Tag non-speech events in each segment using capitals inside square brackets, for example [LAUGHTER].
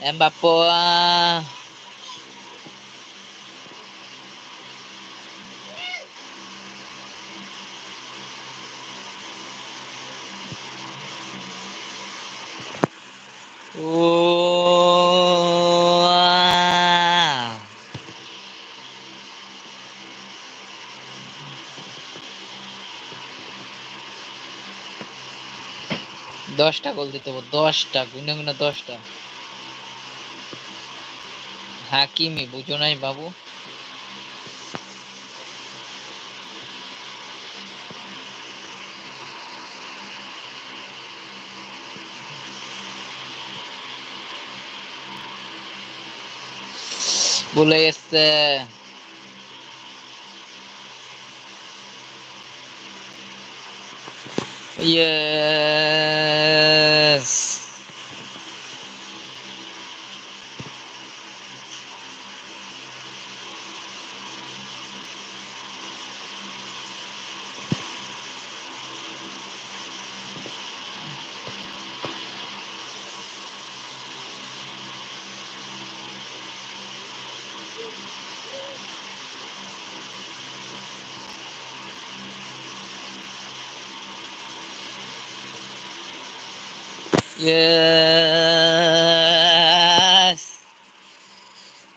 এমবাপ্পো ও দশটা গোল দিতে হবে দশটা গুনে গুনে দশটা। হাকিমি বুঝো নাই বাবু ভুলে গেছে ইয়েস ইয়েস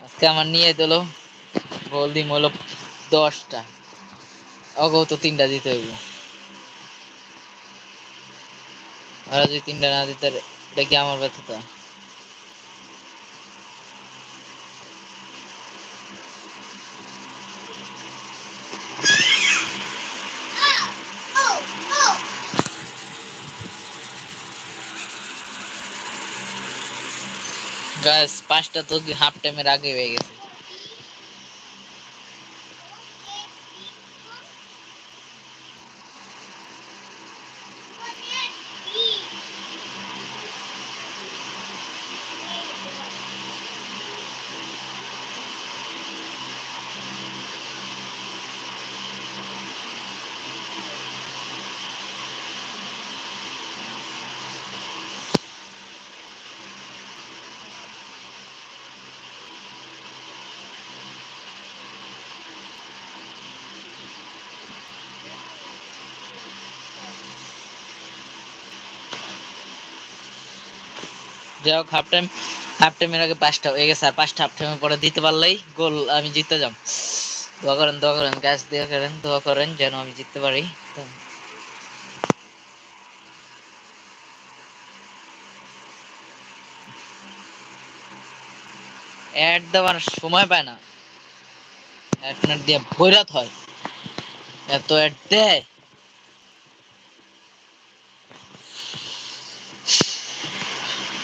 আজকে আমার নিয়ে দিল গোল দিম হলো দশটা। অগৌ তো তিনটা দিতে হইব। আর যদি তিনটা না দিতে এটা কি আমার ব্যর্থতা? গাইস পাঁচটা তো হাফ টাইমের আগে হয়ে গেছে। যাই হোক হাফ টাইম হাফ টাইমের আগে পাঁচটা হয়ে গেছে, আর পাঁচটা হাফ টাইমের পরে দিতে পারলেই গোল আমি জিতে দোয়া করেন দোয়া করেন দিয়ে করেন, দোয়া করেন যেন আমি জিততে পারি। অ্যাড দেওয়ার সময় পায় না। অ্যাড দিয়ে ভৈরাত হয়। এত অ্যাড দেয়।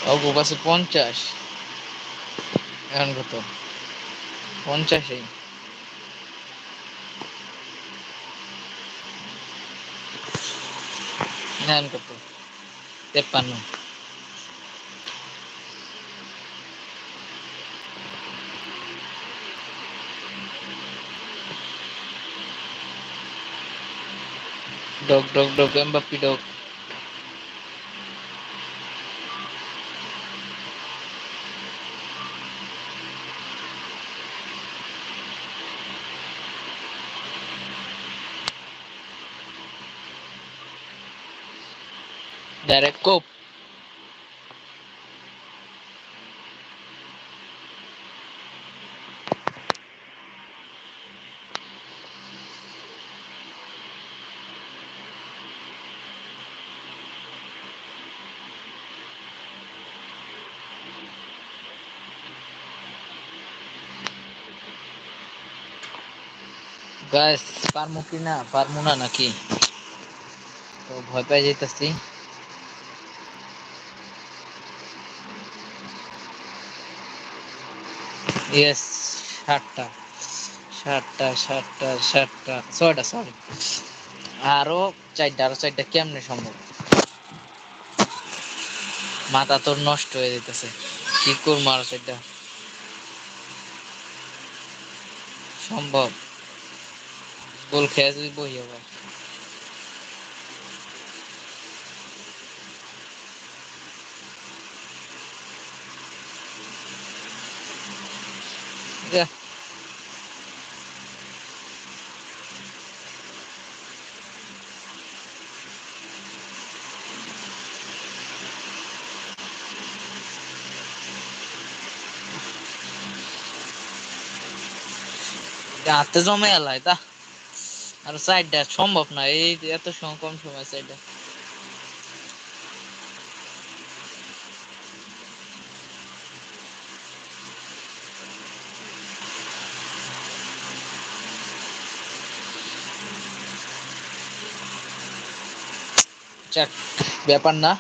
অগো কাছে পঞ্চাশ এখন কত পঞ্চাশে এখন কত তেপ্পান্ন dog dog dog Mbappe dog direct কোপ গাইস পারমু কি না পারমু না নাকি তো ভয় পেয়ে ইয়েস ষাটটা ষাটটা ষাটটা ষাটটা ছয়টা সরি আরও চারটা আরও চারটা কেমনে সম্ভব? মাথা তোর নষ্ট হয়ে যেতেছে। কি করব আরও চারটা? সম্ভব। গোল খেয়ে যদি বই আবার। হাতে জমে এলাই তা আর সাইডটা সম্ভব না এই এত সময় কম সময় সাইডটা যাক ব্যাপার না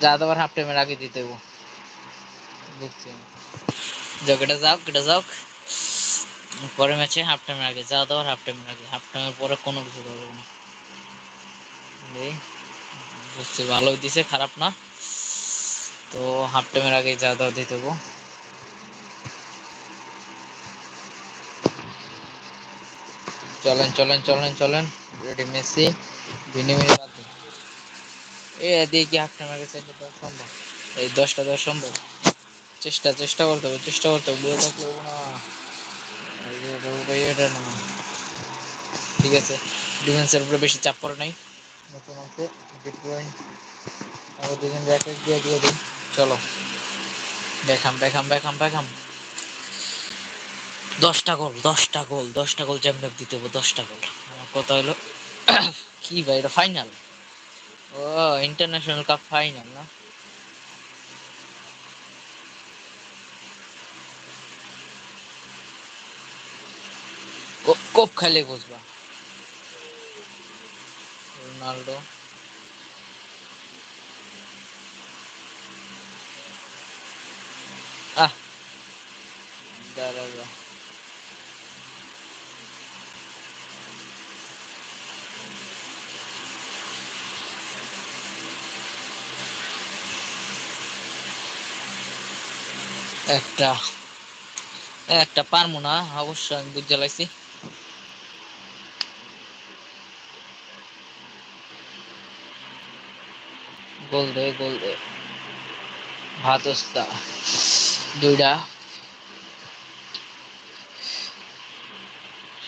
যা তোমার হাফ টাইমের আগে দিতে হব বুঝছি যাও কেটে যাও কেটে যাও পরে ম্যাচে হাফ টাইমের আগে যা দেওয়ার হাফ টাইমের আগে। হাফ টাইমের পরে কোনো কিছু করব না। এই, বুঝছি ভালোই দিছে খারাপ না। তো হাফ টাইমের আগে যা দেওয়া দিতে হব। চলেন চলেন চলেন চলেন। রেডি মেসি বিনিময় বাদ এ দিয়ে কি হাফ টাইমের আগে চাইলে দেওয়া সম্ভব? এই দশটা দেওয়া সম্ভব। চেষ্টা চেষ্টা করতে হবে চেষ্টা করতে হবে। বলে থাকলে না। এই এটা ওটা না ঠিক আছে ডিফেন্সের উপরে বেশি চাপ পড়ে নাই। নতুন আছে দুজন ব্যাক দিয়ে দিয়ে দিই। চলো। বেখাম বেখাম বেখাম বেখাম দশটা গোল দশটা গোল দশটা গোল চ্যাম্পিয়ন দিতে হবে দশটা গোল আমার কথা হলো [COUGHS] কি ভাই এটা ফাইনাল ও ইন্টারন্যাশনাল কাপ ফাইনাল না? কোপ খেলে বুঝবা রোনাল্ডো। আহ। একটা। একটা পারব না অবশ্যই আমি বুঝে লাইছি গোল দে গোল দে। ভাত ওস্তা দুইটা।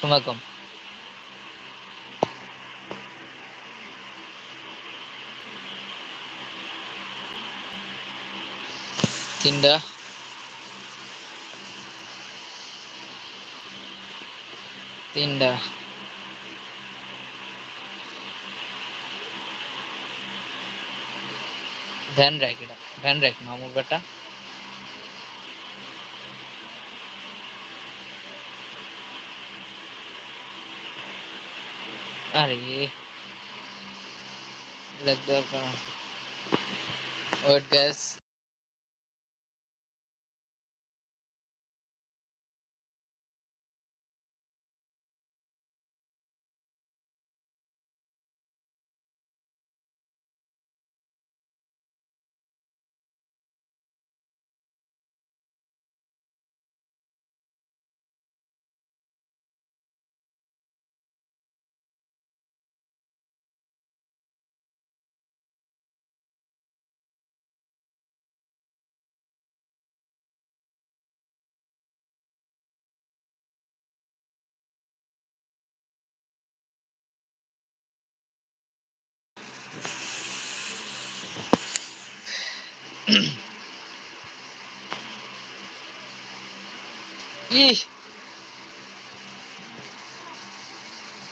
সময় কম। তিনটা। তিনটা। ध्यान रख ध्यान रख मामूल बेटा अरे लग गया वेट गैस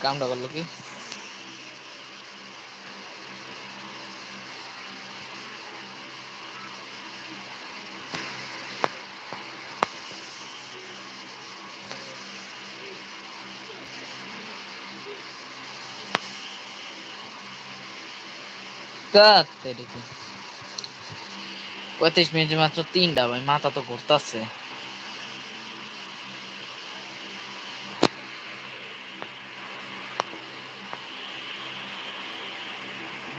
কামটা করল কি? কাতে দেখি পঁয়ত্রিশ মিনিটে মাত্র তিনটা, ভাই, মাথা তো ঘুরতাছে।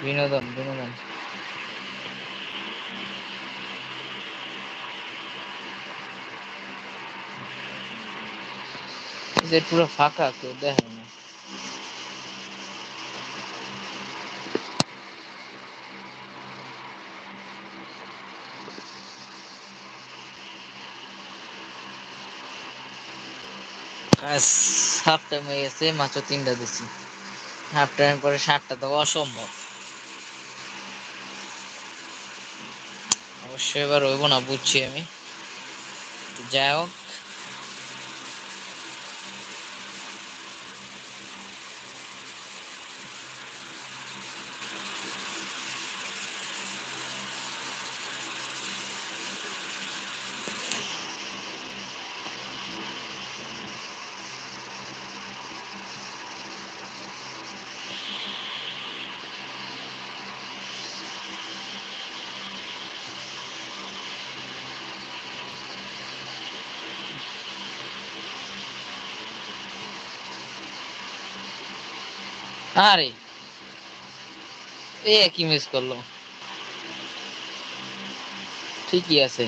বিনোদন বিনোদন। যে পুরো ফাঁকা, কেউ দেখে না কাজ হাফ টাইম হয়ে গেছে, মাত্র তিনটা দিছি। হাফ টাইম পরে সাতটা দেওয়া অসম্ভব। অবশ্যই এবার রইব না বুঝছি আমি। যাই হোক আরে এ কি মিস করল ঠিকই আছে।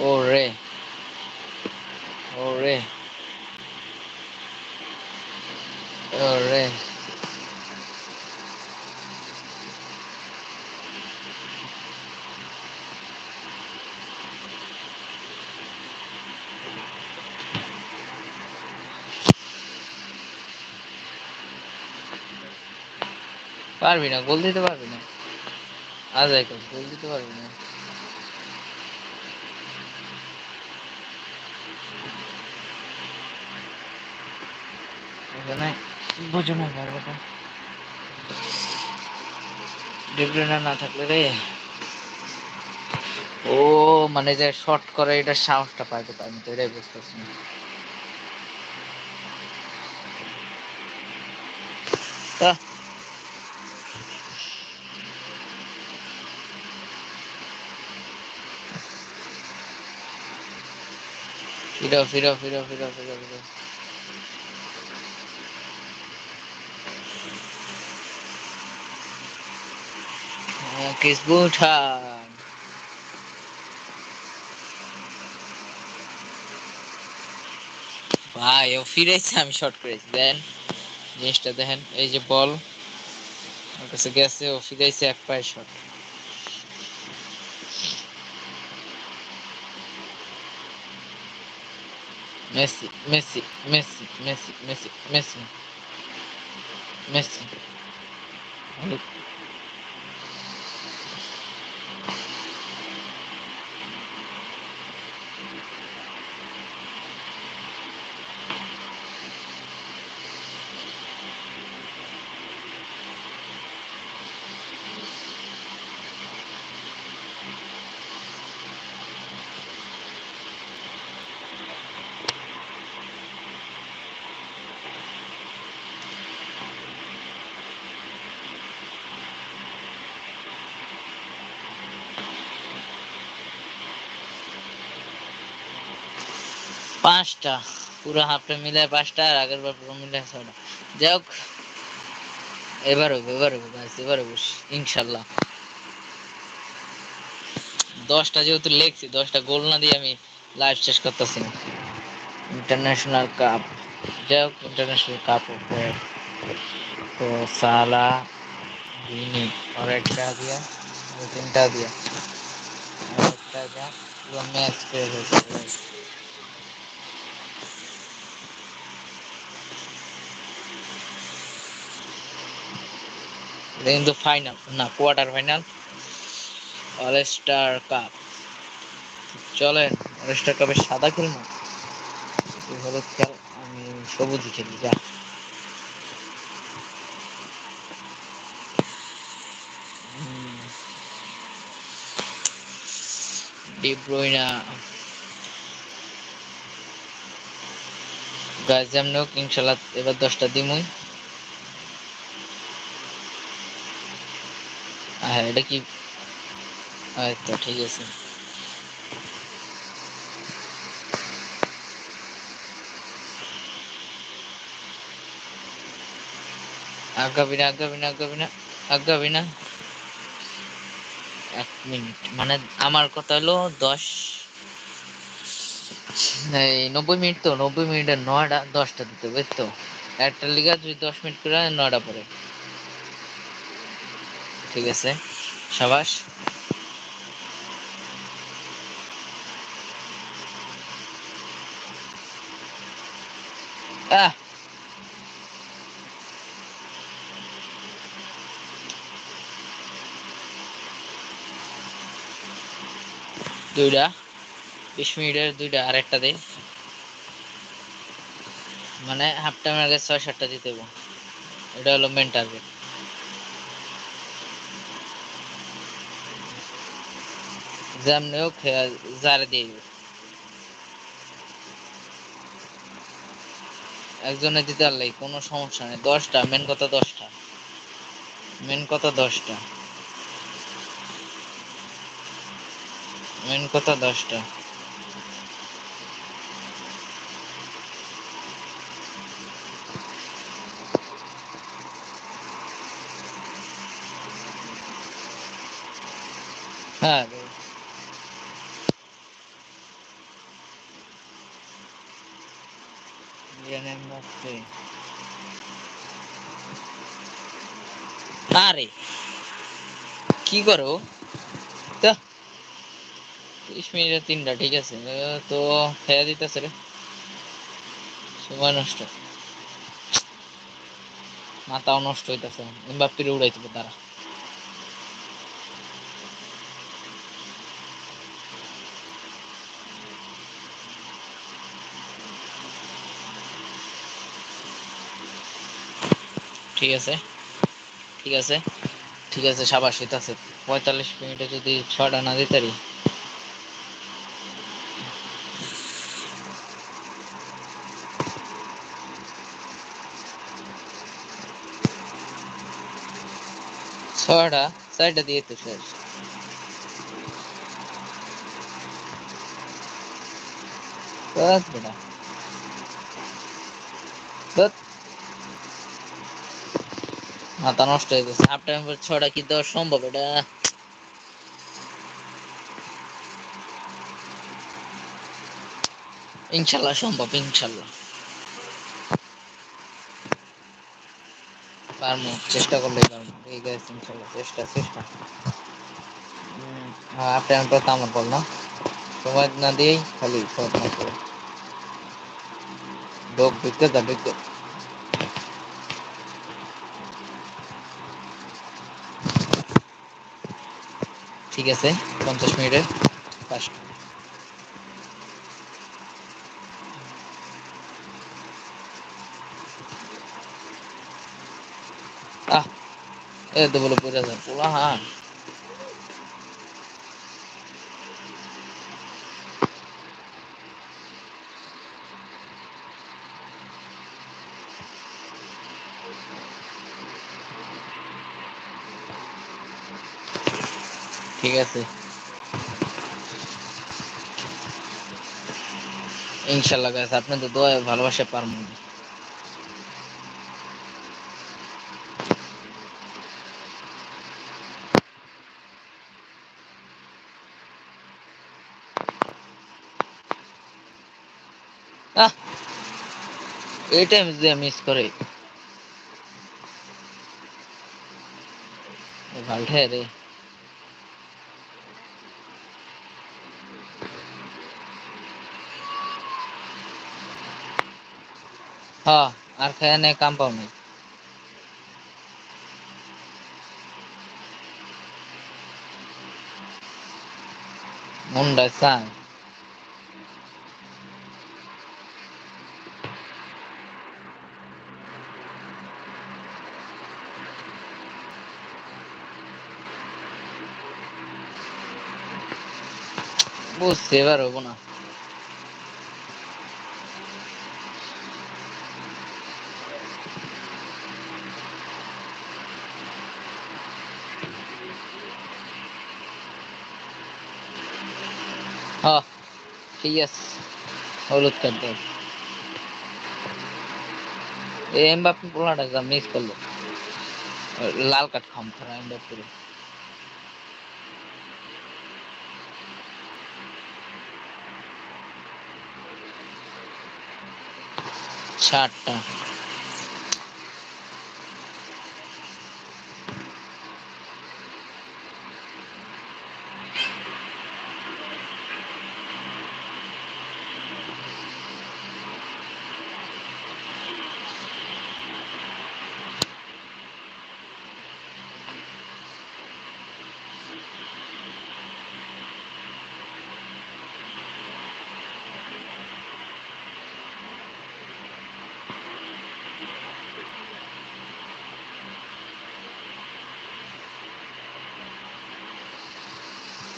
ও রে ও রে ও রে। পারবি না গোল দিতে পারবি না। আজ গোল দিতে পারবি না। এখানে না থাকলে রে। ও মানে যে শর্ট করে, এটা সাহসটা পাইতে কোথায় তো, এটাই বুঝতেছি না। ফিরো ফিরো ফিরো ফিরো ফিরো ফিরো কিস বুঠান ভাই, ও ফিরেছে, আমি শর্ট করেছি। দেন, জিনিসটা দেখেন, এই যে বল, ওর কাছে গেছে, ও ফিরেছে, এক পায়ে shot Messi Messi Messi Messi Messi Messi Messi পাঁচটা। পুরো হাফটা মিলে পাঁচটা আর আগের বার পুরো মিলে ছয়টা। যাই হোক, এবার হবে এবার হবে গাইস এবার হবে ইনশাল্লাহ। দশটা যেহেতু লেখছি দশটা গোল না দিয়ে আমি লাইভ শেষ করতেছি না। ইন্টারন্যাশনাল কাপ যাই হোক ইন্টারন্যাশনাল কাপ তো সালা ভিনি আর একটা দিয়া, তিনটা দিয়া। আর একটা দিয়া, পুরো ম্যাচ হয়েছে এটা কিন্তু ফাইনাল না quarter final all star cup চলেন অল স্টার কাপে সাদা খেলব? হলুদ খেল, আমি সবুজই খেলি যা। ডি ব্রুইনা গাছ ইনশাল্লাহ এবার দশটা দিমুই। হ্যাঁ এটা কি? আচ্ছা ঠিক আছে। না এক মিনিট মানে আমার কথা হলো দশ, এই নব্বই মিনিট তো, নব্বই মিনিটের নয়টা, দশটা দিতে বুঝ তো একটা লিগা যদি দশ মিনিট করে নয়টা পরে। ঠিক আছে? সাবাস। আহ! দুইটা। বিশ মিনিটের দুইটা, আরেকটা দে। মানে হাফ টাইম আগে ছয় সাতটা দিতে এটা হলো মেন টার্গেট যেমনি জারে দিয়ে একজনে দিতে পারলেই কোনো সমস্যা নেই, দশটা মেন কথা দশটা। মেন কথা দশটা। মেন কথা দশটা। হ্যাঁ লিওনেল আরে, কি করো? তো, তিরিশ মিনিটে তিনটা, ঠিক আছে। তো খেয়া দিতেছে রে। সময় নষ্ট। মাথাও নষ্ট হইতেছে। এমবাপ্পিরে উড়াইতে তারা। ঠিক আছে? ঠিক আছে? ঠিক আছে, সাবাস, এটা আছে। পঁয়তাল্লিশ মিনিটে যদি ছটা না দিতে পারি। ছটা ছয়টা দিয়ে তো মাথা নষ্ট হয়ে গেছে। হাফ টাইম পর ছটা কি দেওয়া সম্ভব, এটা ইনশাল্লাহ সম্ভব, ইনশাল্লাহ। পারমু, চেষ্টা করলে পারমু। ঠিক আছে, ইনশাল্লাহ, চেষ্টা চেষ্টা। হ্যাঁ হাফ টাইম পর তো আমার বল না। সময় না দিয়েই খালি শট না করে। ঢোক ঠিক আছে পঞ্চাশ মিনিটের আহ এ তো বলে বোঝা যায় পোলা হ্যাঁ ঠিক আছে ইনশাল্লাহ গাছ আপনি তো দোয়া ভালোবাসা পারব আহ এই টাইম যে মিস করে ভালঠে রে আর খেয়ে নে কাম পাও নাই মুন্ডা চায় বুঝতে হব না হ্যাঁ ঠিক আছে হলুদ কার্ড দাও এ এমবাপ্পে পোলাটা যা মিস করল লাল কার্ড খাম খারা এমবাপ্পে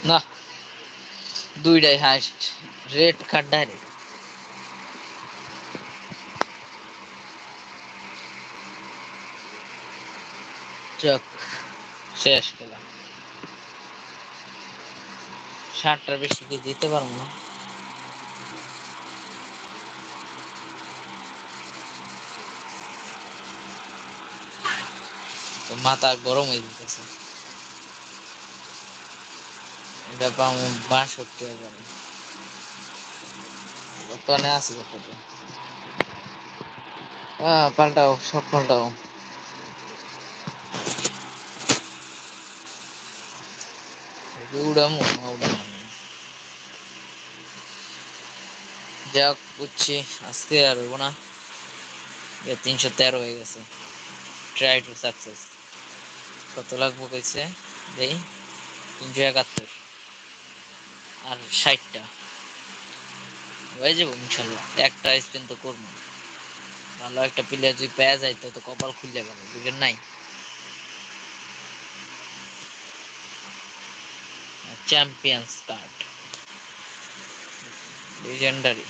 ষাটটা দুইটাই হাইস্ট রেড কার্ড ডাইরেক্ট চক শেষ খেলা। ষাটটার বেশি কি দিতে পারব না? মাথা গরম হয়ে যেতেছে এটা পাবো বাষট্টি হাজার বর্তমানে আছে কত আহ, পাল্টাও, সব পাল্টাও। উড়ামো। যাক, বুঝছি, আজকে আর হইব না। তিনশো তেরো হয়ে গেছে। ট্রাই টু সাকসেস কত লাগবো কইছে? দেই, তিনশো একাত্তর। আর ষাটটা। হয়ে যাব ইনশাল্লাহ। একটা স্পিন তো করব। ভালো একটা প্লেয়ার যদি পেয়ে যায়, তো কপাল খুলে গেল বুঝলেন নাই? Champions card legendary